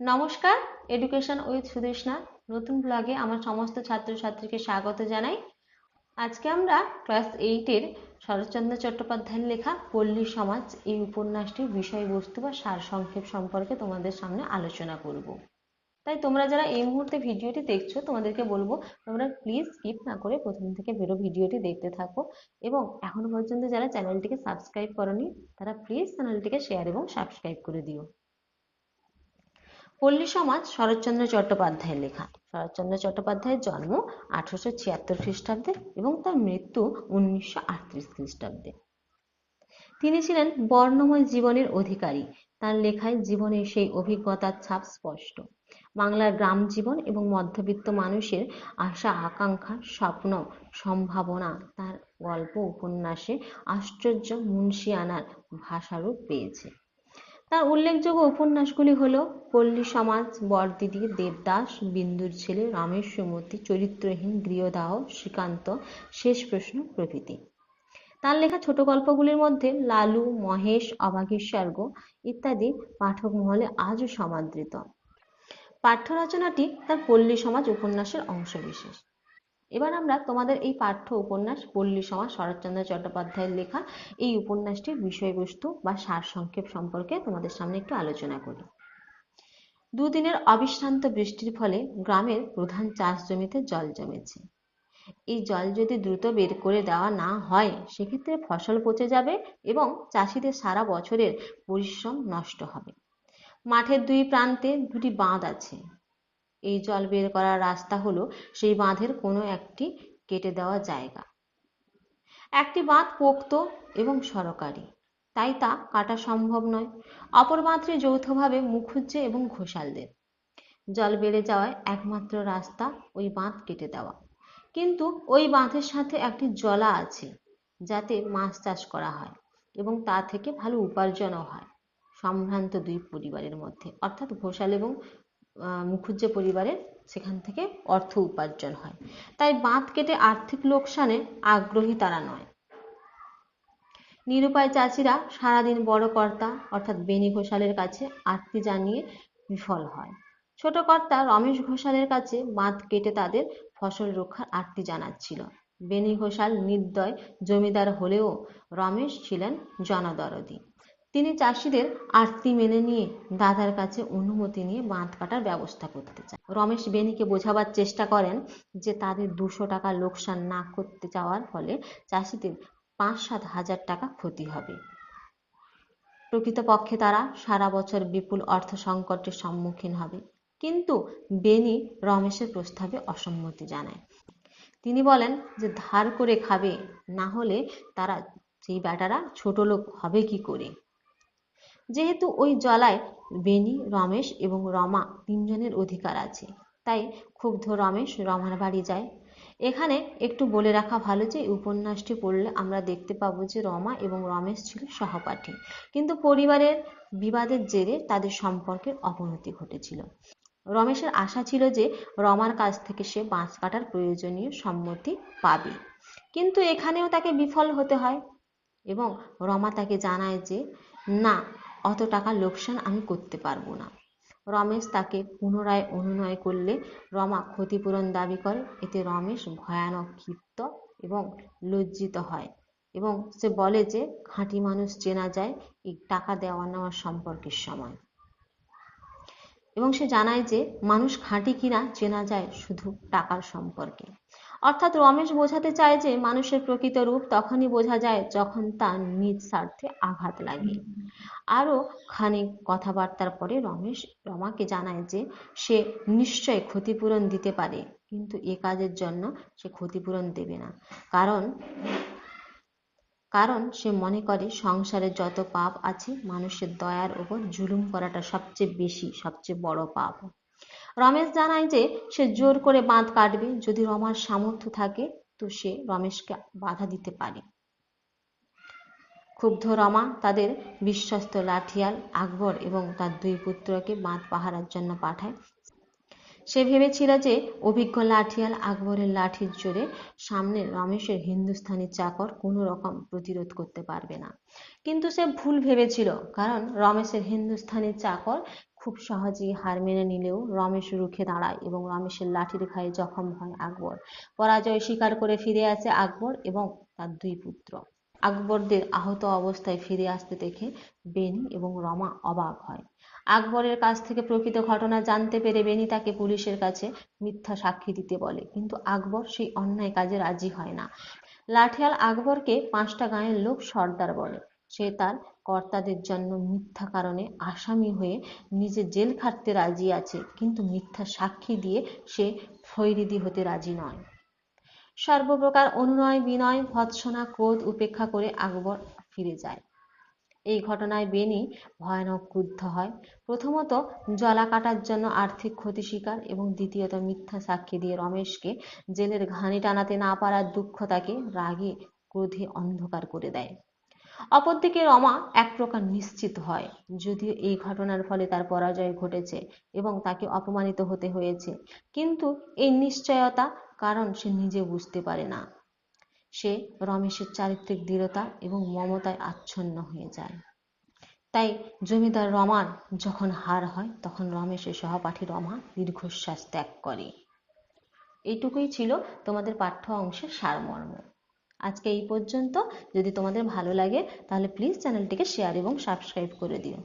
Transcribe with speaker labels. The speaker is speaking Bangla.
Speaker 1: নমস্কার এডুকেশন উইথ সুদেশনা নতুন ব্লগে আমার সমস্ত ছাত্রছাত্রীকে স্বাগত জানাই। আজকে আমরা ক্লাস এইটের শরৎচন্দ্র চট্টোপাধ্যায়ের লেখা পল্লী সমাজ এই উপন্যাসটির বিষয়বস্তু বা সারসংক্ষেপ সম্পর্কে তোমাদের সামনে আলোচনা করব। তাই তোমরা যারা এই মুহূর্তে ভিডিওটি দেখছ, তোমাদেরকে বলব, তোমরা প্লিজ স্কিপ না করে প্রথম থেকে বেরো ভিডিওটি দেখতে থাকো এবং এখনও পর্যন্ত যারা চ্যানেলটিকে সাবস্ক্রাইব করনি, তারা প্লিজ চ্যানেলটিকে শেয়ার এবং সাবস্ক্রাইব করে দিও। পল্লী সমাজ, শরৎচন্দ্র চট্টোপাধ্যায়ের লেখা। শরৎচন্দ্র চট্টোপাধ্যায়ের জন্ম আঠারোশো ছিয়াত্তর খ্রিস্টাব্দে এবং তার মৃত্যু উনিশশো আটত্রিশ খ্রিস্টাব্দে। তিনি ছিলেন বর্ণময় জীবনের অধিকারী। তার লেখায় জীবনের সেই অভিজ্ঞতার ছাপ স্পষ্ট। বাংলার গ্রাম জীবন এবং মধ্যবিত্ত মানুষের আশা, আকাঙ্ক্ষা, স্বপ্ন, সম্ভাবনা তার গল্প, উপন্যাসে আশ্চর্য, মুন্সিয়ানার ভাষারূপ পেয়েছে। তার উল্লেখযোগ্য উপন্যাসগুলি হল পল্লী সমাজ, বরদিদি, দেবদাস, বিন্দুর ছেলে রমেশ সুমতি চরিত্রহীন, গৃহদাহ, শ্রীকান্ত, শেষ প্রশ্ন, প্রভৃতি। তার লেখা ছোট গল্পগুলির মধ্যে লালু, মহেশ অবাঘের স্বর্গ ইত্যাদি পাঠক মহলে আজও সমাদৃত। পাঠ্য রচনাটি তার পল্লী সমাজ উপন্যাসের অংশবিশেষ। এবার আমরা তোমাদের এই পাঠ্য উপন্যাস পল্লী সমাজ শরৎচন্দ্র চট্টোপাধ্যায়ের লেখা এই উপন্যাসটির বিষয়বস্তু বা সারসংক্ষেপ সম্পর্কে তোমাদের সামনে একটু আলোচনা করি। দুদিনের অবিশ্রান্ত বৃষ্টির ফলে গ্রামের প্রধান চাষ জমিতে জল জমেছে। এই জল যদি দ্রুত বের করে দেওয়া না হয়, সেক্ষেত্রে ফসল পচে যাবে এবং চাষিদের সারা বছরের পরিশ্রম নষ্ট হবে। মাঠের দুই প্রান্তে দুটি বাঁধ আছে। এই জল বের করার রাস্তা হলো সেই বাঁধের কোনো একটি কেটে দেওয়া জায়গা। একটি বাঁধ পোক্ত এবং সরকারি। তাই তা কাটা সম্ভব নয়। অপর বাঁধটি যৌথভাবে মুখুজ্জে এবং ঘোষালদের। জল বেড়ে যাওয়ায় একমাত্র রাস্তা ওই বাঁধ কেটে দেওয়া। কিন্তু ওই বাঁধের সাথে একটি জলা আছে, যাতে মাছ চাষ করা হয় এবং তা থেকে ভালো উপার্জনও হয়। সম্ভ্রান্ত দুই পরিবারের মধ্যে, অর্থাৎ ঘোষাল এবং মুখুজ্জে পরিবারের সেখান থেকে অর্থ উপার্জন হয়। তাই বাঁধ কেটে আর্থিক লোকসানে আগ্রহী তারা নয়। নিরুপায় চাষিরা সারাদিন বড় কর্তা, অর্থাৎ বেনি ঘোষালের কাছে আর্তি জানিয়ে বিফল হয়। ছোট কর্তা রমেশ ঘোষালের কাছে বাঁধ কেটে তাদের ফসল রক্ষার আর্তি জানাচ্ছিল। বেনি ঘোষাল নির্দয় জমিদার হলেও রমেশ ছিলেন জনদরদি। তিনি চাষিদের আর্তি মেনে নিয়ে দাদার কাছে অনুমতি নিয়ে বাঁধ কাটার ব্যবস্থা করতে চান। রমেশ বেনিকে বোঝাবার চেষ্টা করেন যে তাদের দুশো টাকা লোকসান না করতে চাওয়ার ফলে চাষিদের পাঁচ সাত হাজার টাকা ক্ষতি হবে। প্রকৃতপক্ষে তারা সারা বছর বিপুল অর্থ সংকটের সম্মুখীন হবে। কিন্তু বেনি রমেশের প্রস্তাবে অসম্মতি জানায়। তিনি বলেন যে, ধার করে খাবে, না হলে তারা সেই বেটারা ছোট লোক হবে কি করে? যেহেতু ওই জলায় বেনি রমেশ এবং রমা তিনজনের অধিকার আছে, তাই ক্ষুব্ধ রমেশ রমার বাড়ি যায়। এখানে একটু বলে রাখা ভালো যে, উপন্যাসটি পড়লে আমরা দেখতে পাবো যে, রমা এবং রমেশ ছিল সহপাঠী। কিন্তু পরিবারের বিবাদের জেরে তাদের সম্পর্কের অবনতি ঘটেছিল। রমেশের আশা ছিল যে, রমার কাছ থেকে সে বাঁশ কাটার প্রয়োজনীয় সম্মতি পাবে। কিন্তু এখানেও তাকে বিফল হতে হয় এবং রমা তাকে জানায় যে, না অত টাকা লোকসান আমি করতে পারব না। রমেশ তাকে পুনরায় অনুনয় করলে রমা ক্ষতিপূরণ দাবি করে। এতে রমেশ ভয়ানক ক্ষিপ্ত এবং লজ্জিত হয় এবং সে বলে যে, খাঁটি মানুষ চেনা যায় এই টাকা দেওয়া নেওয়ার সম্পর্কের সময়। এবং সে জানায় যে, মানুষ খাঁটি কিনা চেনা যায় শুধু টাকার সম্পর্কে। অর্থাৎ রমেশ বোঝাতে চায় যে মানুষের প্রকৃত রূপ তখনই বোঝা যায় যখন তার নিজ স্বার্থে আঘাত লাগে। আরও খানিক কথাবার্তার পরে রমেশ রমাকে জানায় যে সে নিশ্চয় ক্ষতিপূরণ দিতে পারে, কিন্তু এ কাজের জন্য সে ক্ষতিপূরণ দেবে না। কারণ কারণ সে মনে করে সংসারে যত পাপ আছে মানুষের দয়ার ওপর জুলুম করাটা সবচেয়ে বেশি, সবচেয়ে বড় পাপ। রমেশ জানায় যে, সে জোর করে বাঁধ কাটবে। যদি রমার সামর্থ্য থাকে, তো সে রমেশকে বাধা দিতে পারে। ক্ষুব্ধ রমা তাদের বিশ্বস্ত লাঠিয়াল, আকবর এবং তার দুই পুত্রকে বাঁধ পাহারার জন্য পাঠায়। সে ভেবেছিল যে, অভিজ্ঞ লাঠিয়াল আকবরের লাঠির জোরে সামনে রমেশের হিন্দুস্থানি চাকর কোনো রকম প্রতিরোধ করতে পারবে না। কিন্তু সে ভুল ভেবেছিল, কারণ রমেশের হিন্দুস্থানি চাকর খুব সহজেই হার মেনে নিলেও রমেশ রুখে দাঁড়ায় এবং রমেশের লাঠির ঘায়ে জখম হয় আকবর। পরাজয় স্বীকার করে ফিরে আসে আকবর এবং তার দুই পুত্র। আকবরদের আহত অবস্থায় ফিরে আসতে দেখে বেনি এবং রমা অবাক হয়। আকবরের কাছ থেকে প্রকৃত ঘটনা জানতে পেরে বেনি তাকে পুলিশের কাছে মিথ্যা সাক্ষী দিতে বলে, কিন্তু আকবর সেই অন্যায় কাজে রাজি হয় না। লাঠিয়াল আকবরকে পাঁচটা গাঁয়ের লোক সর্দার বলে। সে তার কর্তাদের জন্য মিথ্যা কারণে আসামি হয়ে নিজে জেল খাটতে রাজি আছে, কিন্তু মিথ্যা সাক্ষী দিয়ে সে ফৈরিদি হতে রাজি নয়। সর্বপ্রকার অনুনয় বিনয়, ভৎসনা, ক্রোধ উপেক্ষা করে আকবর ফিরে যায়। এই ঘটনায় বেনি ভয়ানক ক্রুদ্ধ হয়। প্রথমত জলা কাটার জন্য আর্থিক ক্ষতি স্বীকার এবং দ্বিতীয়ত মিথ্যা সাক্ষী দিয়ে রমেশকে জেলের ঘানি টানাতে না পারার দুঃখ তাকে রাগে, ক্রোধে অন্ধকার করে দেয়। অপরদিকে রমা এক প্রকার নিশ্চিত হয়, যদিও এই ঘটনার ফলে তার পরাজয় ঘটেছে এবং তাকে অপমানিত হতে হয়েছে। কিন্তু এই নিশ্চয়তা কারণ সে নিজে বুঝতে পারে না। সে রমেশের চারিত্রিক দৃঢ়তা এবং মমতায় আচ্ছন্ন হয়ে যায়। তাই জমিদার রমার যখন হার হয়, তখন রমেশের সহপাঠী রমা দীর্ঘশ্বাস ত্যাগ করে। এইটুকুই ছিল তোমাদের পাঠ্য অংশের সারমর্ম। আজকে এই পর্যন্ত। যদি তোমাদের ভালো লাগে, তাহলে প্লিজ চ্যানেলটিকে শেয়ার এবং সাবস্ক্রাইব করে দিও।